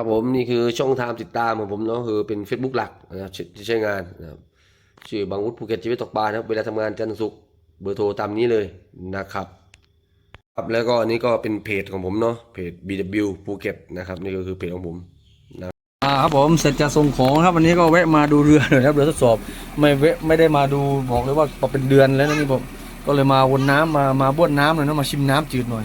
ครับผมนี่คือช่องทางติดตามของผมเนาะคือเป็น Facebook หลักนะครับที่ใช้งานนะครับชื่อบางวุฒิภูเก็ตชีวิตตกปลานะครับเวลาทำงานจันทร์ถึงศุกร์เบอร์โทรตามนี้เลยนะครับครับแล้วก็อันนี้ก็เป็นเพจของผมเนาะเพจ BW ภูเก็ตนะครับนี่ก็คือเพจของผมอ่าครับผมเสร็จจะส่งของครับวันนี้ก็แวะมาดูเรือหน่อยครับเรือทดสอบไม่แวะไม่ได้มาดูบอกเลยว่าเป็นเดือนแล้วนะนี่ผมก็เลยมาวนน้ำมามาบ้วนน้ำหน่อยนะมาชิมน้ำจืดหน่อย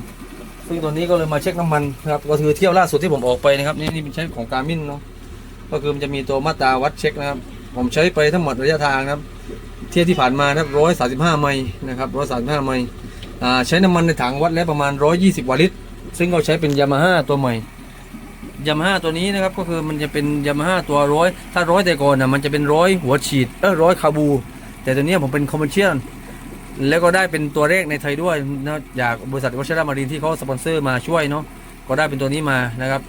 ซึ่งตอนนี้ก็เลยมาเช็คน้ำมันนะครับก็คือเที่ยวล่าสุดที่ผมออกไปนะครับนี่นี่เป็นใช้ของการมินเนาะก็คือมันจะมีตัวมาตราวัดเช็คนะครับ ผมใช้ไปทั้งหมดระยะทางนะครับ เที่ยวที่ผ่านมานะครับร้อยสาสิบห้าไมล์นะครับร้อยสาสิบห้าไมล์อ่าใช้น้ำมันในถังวัดแล้วประมาณร้อยยี่สิบกว่าลิตร ซึ่งเราใช้เป็นยามาฮ่าตัวใหม่ยามาฮ่าตัวนี้นะครับก็คือมันจะเป็นยามาฮ่าตัวร้อยถ้าร้อยแต่ก่อนนะมันจะเป็นร้อยหัวฉีดเออร้อยคาบู แต่ตัวเนี้ยผมเป็นคอมเมอร์เชียล แล้วก็ได้เป็นตัวแรกในไทยด้วยนะจากบริษัทวัชระมารินที่เขาสปอนเซอร์มาช่วยเนาะก็ได้เป็นตัวนี้มานะครับ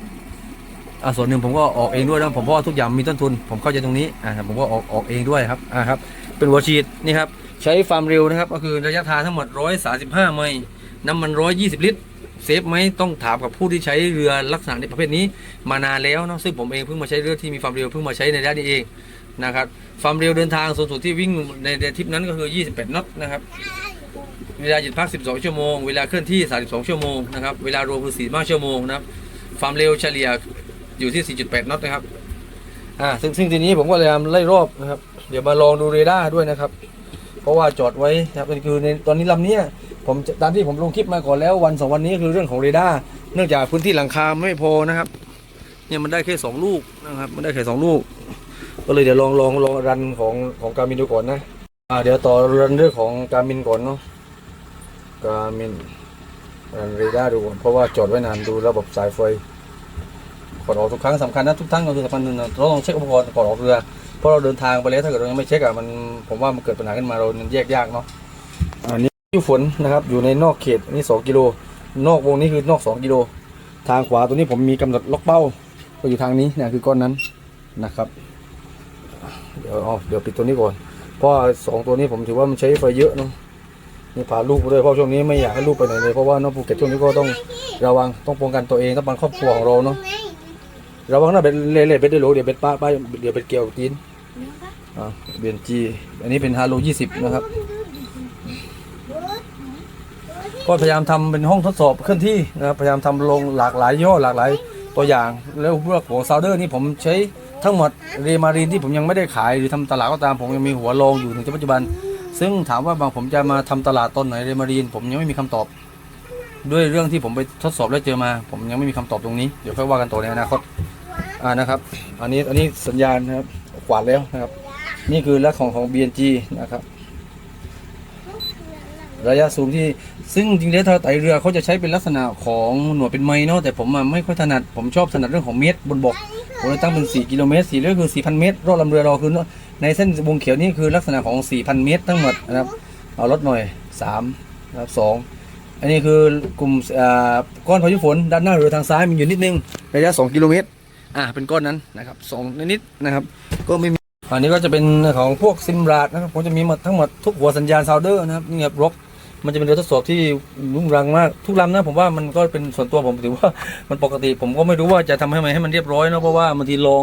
อ่าส่วนหนึ่งผมก็ออกเองด้วยนะผมเพราะว่าทุกอย่างมีต้นทุน ผมเข้าใจตรงนี้อ่าผมก็ออกออกเองด้วยครับอ่าครับเป็นหัวฉีดนี่ครับใช้ความเร็วนะครับ ก็คือระยะทางทั้งหมด 135 ไมล์น้ำมัน 120 ลิตรเซฟไหมต้องถามกับผู้ที่ใช้เรือลักษณะในประเภทนี้มานานแล้วเนาะซึ่งผมเองเพิ่งมาใช้เรือที่มีความเร็วเพิ่งมาใช้ในระยะนี้เอง นะครับความเร็วเดินทางสูงสุดที่วิ่งในทริปนั้นก็คือ 28 น็อตนะครับ เวลาหยุดพัก 12 ชั่วโมง เวลาเคลื่อนที่ 32 ชั่วโมงนะครับ เวลารวมคือ45ชั่วโมงนะครับ ความเร็วเฉลี่ยอยู่ที่ 4.8 น็อตนะครับ อ่า ซึ่งซึ่งทีนี้ผมก็เลยทำไล่รอบนะครับ เดี๋ยวมาลองดูเรดาร์ด้วยนะครับ เพราะว่าจอดไว้นะครับคือในตอนนี้ลำเนี้ยผมตามที่ผมลงคลิปมาก่อนแล้ววันสองวันนี้คือเรื่องของเรดาร์ เนื่องจากพื้นที่หลังคาไม่พอนะครับ เนี่ยมันได้แค่สองลูกนะครับ มันได้แค่สองลูก ก็เลยเดี๋ยวลองลองลองรันของของการมินดูก่อนนะ อ่าเดี๋ยวต่อรันเรื่องของการมินก่อนเนาะการมินรันเรดาร์ดูก่อนเพราะว่าจอดไว้นานดูระบบสายไฟก่อนออกทุกครั้งสำคัญนะทุกทั้งก็คือสำคัญนะเราต้องเช็คอุปกรณ์ก่อนออกเรือเพราะเราเดินทางไปแล้วถ้าเกิดเรายังไม่เช็คอะมันผมว่ามันเกิดปัญหาขึ้นมาเรามันแยกยากเนาะอันนี้ที่ฝนนะครับอยู่ในนอกเขตอันนี้2กิโลนอกวงนี้คือนอก2กิโลทางขวาตัวนี้ผมมีกำหนดล็อกเป้าก็อยู่ทางนี้นะคือก้อนนั้นนะครับ เดี๋ยวเอาเดี๋ยวปิดตัวนี้ก่อน เพราะสองตัวนี้ผมถือว่ามันใช้ไฟเยอะเนาะนี่พาลูกไปด้วยเพราะช่วงนี้ไม่อยากให้ลูกไปไหนเลยเพราะว่าน้องภูเก็ตช่วงนี้ก็ต้องระวังต้องป้องกันตัวเองต้องป้องกันครอบครัวของเราเนาะระวังนะเบ็ดเล่เบ็ดได้หรอเดี๋ยวเบ็ดป้าป้าเดี๋ยวเบ็ดเกี่ยวตีนอ่าเบียนจีอันนี้เป็นฮาโลยี่สิบนะครับ ก็พยายามทำเป็นห้องทดสอบเคลื่อนที่นะครับพยายามทำลงหลากหลายย่อหลากหลายตัวอย่าง แล้วพวกของซาวเดอร์นี่ผมใช้ ทั้งหมดเรมารีนที่ผมยังไม่ได้ขายหรือทำตลาดก็ตามผมยังมีหัวโลงอยู่ถึงปัจจุบัน ซึ่งถามว่าบางผมจะมาทำตลาดตอนไหนเรมารีน ผมยังไม่มีคำตอบ ด้วยเรื่องที่ผมไปทดสอบแล้วเจอมา ผมยังไม่มีคำตอบตรงนี้เดี๋ยวค่อยว่ากันต่อในอนาคตอ่านะครับ อันนี้อันนี้สัญญาณนะครับกวาดแล้วนะครับ นี่คือลักของของ BNG นะครับ ระยะสูงที่ซึ่งจริงๆแล้วถ้าไตเรือเขาจะใช้เป็นลักษณะของหน่วยเป็นไมล์เนาะแต่ผมไม่ค่อยถนัดผมชอบถนัดเรื่องของเมตรบนบกผมเลยตั้งเป็น 4 กิโลเมตร4เรื่อคือ 4,000 เมตรรอบลำเรือเราคือในเส้นวงเขียวนี่คือลักษณะของ 4,000 เมตร ทั้งหมดนะครับเอาลดหน่อย3นะครับ2อันนี้คือกลุ่มก้อนพายุฝนด้านหน้าเรือทางซ้ายมีอยู่นิดนึงระยะ 2 กิโลเมตรอ่าเป็นก้อนนั้นนะครับ2นิดๆนะครับก็ไม่มีอันนี้ก็จะเป็นของพวกซิมราดนะครับผมจะมีหมดทั้งหมดทุกหัวสัญญาณซาวเดอร์นะครับนี่ครับร็อก มันจะเป็นเรือทดสอบที่รุ่งรังมากทุกลำนะผมว่ามันก็เป็นส่วนตัวผมถือว่ามันปกติ ผมก็ไม่รู้ว่าจะทำให้มันให้มันเรียบร้อยเนอะเพราะว่าบางทีลอง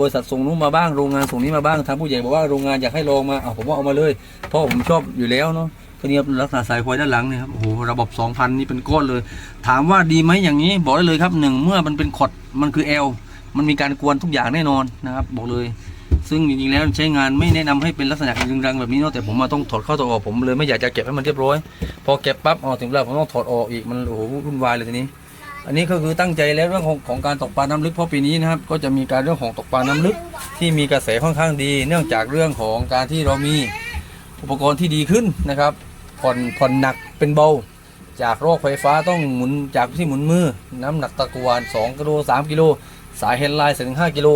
บริษัทส่งนู้นมาบ้างโรงงานส่งนี้มาบ้างทางผู้ใหญ่บอกว่าโรงงานอยากให้ลองมาอะผมว่าเอามาเลยเพราะผมชอบอยู่แล้วเนาะก็นี่ลักษณะสายไฟด้านหลังเนี่ยครับโอ้โหระบบ 2,000 นี่เป็นก้อนเลย ถามว่าดีไหมอย่างนี้บอกได้เลยครับหนึ่งเมื่อมันเป็นขดมันคือ L มันมีการกวนทุกอย่างแน่นอนนะครับบอกเลย ซึ่งจริงๆแล้วใช้งานไม่แนะนำให้เป็นลักษณะรึงรังแบบนี้เนาะแต่ผมมาต้องถอดเข้าถอดออกผมเลยไม่อยากจะเก็บให้มันเรียบร้อย พอเก็บปั๊บอ๋อถึงเวลาผมต้องถอดออกอีกมันโอ้โหวุ่นวายเลยทีนี้ อันนี้ก็คือตั้งใจแล้วเรื่องของของการตกปลาน้ำลึกเพราะปีนี้นะครับก็จะมีการเรื่องของตกปลาน้ำลึกที่มีกระแสค่อนข้างดี เนื่องจากเรื่องของการที่เรามีอุปกรณ์ที่ดีขึ้นนะครับผ่อนผ่อนหนักเป็นเบาจากโรอกไฟฟ้าต้องหมุนจากที่หมุนมือ น้ำหนักตะกวาน2กิโล3กิโลสายเฮดไลน์ถึง5กิโล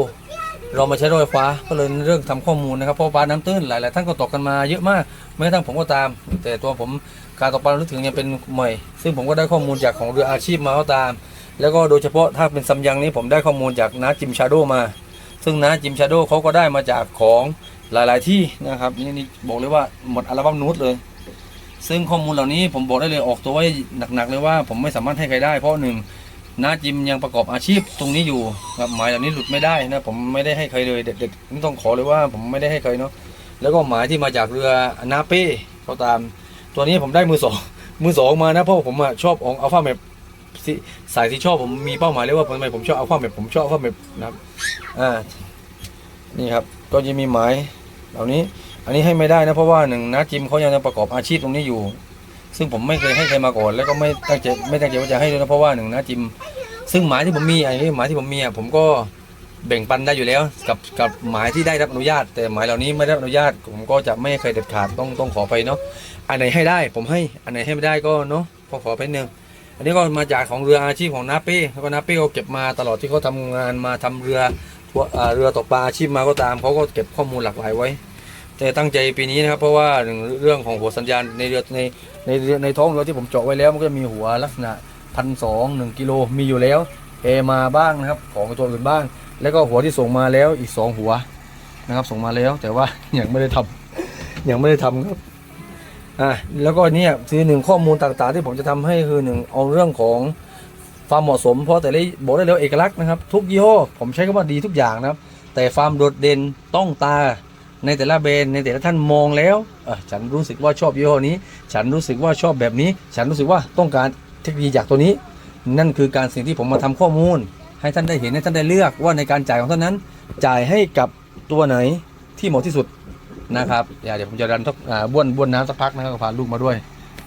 เรามาใช้รถไฟฟ้าก็เลยเรื่องทำข้อมูลนะครับเพราะปลาน้ำตื้นหลายๆท่านก็ตกกันมาเยอะมากแม้กระทั่งผมก็ตาม แต่ตัวผมการตกปลาลึกถึงยังเป็นใหม่ ซึ่งผมก็ได้ข้อมูลจากของเรืออาชีพมาก็ตาม แล้วก็โดยเฉพาะถ้าเป็นซัมยังนี้ผมได้ข้อมูลจากน้าจิมชาโดมา ซึ่งน้าจิมชาโดเขาก็ได้มาจากของหลาย ๆ ที่นะครับนี่นี่บอกเลยว่าหมดอัลบั้มนูตเลย ซึ่งข้อมูลเหล่านี้ผมบอกได้เลยออกตัวไว้หนัก ๆ เลยว่า ผมไม่สามารถให้ใครได้เพราะหนึ่ง น้าจิมยังประกอบอาชีพตรงนี้อยู่ครับหมายเหล่านี้หลุดไม่ได้นะผมไม่ได้ให้ใครเลยเด็กๆนี่ต้องขอเลยว่าผมไม่ได้ให้ใครเนาะแล้วก็หมายที่มาจากเรือนาเป้ก็ตาม ตัวนี้ผมได้มือสองมือสองมานะเพราะผมอะชอบของอัลฟาแมปสายที่ชอบผมมีเป้าหมายเลยว่าทำไมผมชอบอัลฟาแมปผมชอบอัลฟาแมปนะครับอ่านี่ครับก็จะมีหมายเหล่านี้ อันนี้ให้ไม่ได้นะเพราะว่าหนึ่งนะจิมเขายังประกอบอาชีพตรงนี้อยู่ ซึ่งผมไม่เคยให้ใครมาก่อนแล้วก็ไม่ตั้งใจไม่ตั้งใจว่าจะให้ด้วยนะเพราะว่าหนึ่งนะจิม ซึ่งหมายที่ผมมีไอ้หมายที่ผมมีอะผมก็แบ่งปันได้อยู่แล้ว กับกับหมายที่ได้รับอนุญาต แต่หมายเหล่านี้ไม่ได้รับอนุญาต ผมก็จะไม่ให้ใครเด็ดขาดต้องต้องขอไปเนาะอันไหนให้ได้ ผมให้อันไหนให้ไม่ได้ก็เนาะขอขอไปหนึ่งอันนี้ก็มาจากของเรืออาชีพของนาเป้แล้วก็นาเป้เขาเก็บมาตลอดที่เขาทำงานมาทำเรือเรือตกปลาอาชีพมาก็ตามเขาก็เก็บข้อมูลหลากหลายไว้ แต่ตั้งใจปีนี้นะครับ เพราะว่าหนึ่งเรื่องของหัวสัญญาณในเรือในในเรือในท้องเรือที่ผมเจาะไว้แล้วมันก็จะมีหัวลักษณะพันสองหนึ่งกิโลมีอยู่แล้วเอมาบ้างนะครับของตัวอื่นบ้าง แล้วก็หัวที่ส่งมาแล้วอีกสองหัวนะครับ ส่งมาแล้ว แต่ว่ายังไม่ได้ทำยังไม่ได้ทำครับอะแล้วก็เนี่ยคือหนึ่งข้อมูลต่างๆ ที่ผมจะทำให้คือหนึ่งเอาเรื่องของความเหมาะสม เพราะแต่ละบอกได้เลยว่าเอกลักษณ์นะครับ ทุกยี่ห้อผมใช้คำว่าดีทุกอย่างนะครับ แต่ความโดดเด่นต้องตา ในแต่ละแบรนด์ในแต่ละท่านมองแล้วฉันรู้สึกว่าชอบยี่ห้อนี้ ฉันรู้สึกว่าชอบแบบนี้ ฉันรู้สึกว่าต้องการเทคโนโลยีจากตัวนี้ นั่นคือการสิ่งที่ผมมาทำข้อมูล ให้ท่านได้เห็นให้ท่านได้เลือกว่าในการจ่ายของท่านนั้น จ่ายให้กับตัวไหนที่เหมาะที่สุดนะครับเดี๋ยวผมจะดันทักบ้วนบ้วนน้ำสักพักนะครับพาลูกมาด้วย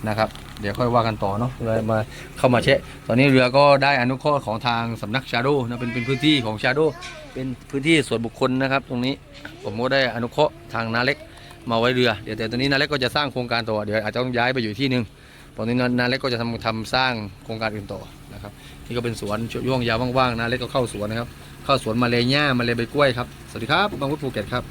นะครับเดี๋ยวค่อยว่ากันต่อเนาะเลยมาเข้ามาเชะตอนนี้เรือก็ได้อนุเคราะห์ของทางสำนักชาโดนะเป็นเป็นพื้นที่ของชาโด เป็นพื้นที่ส่วนบุคคลนะครับ ตรงนี้ผมก็ได้อนุเคราะห์ทางนาเล็กมาไว้เรือเดี๋ยวแต่ตอนนี้นาเล็กก็จะสร้างโครงการต่อเดี๋ยวอาจจะต้องย้ายไปอยู่ที่หนึ่งตอนนี้นาเล็กก็จะทำทำสร้างโครงการอื่นต่อนะครับนี่ก็เป็นสวนช่วงยาวว่างๆนาเล็กก็เข้าสวนนะครับเข้าสวนมาเลยหญ้ามาเลยใบกล้วยครับสวัสดีครับบางพุทภูเก็ตครับ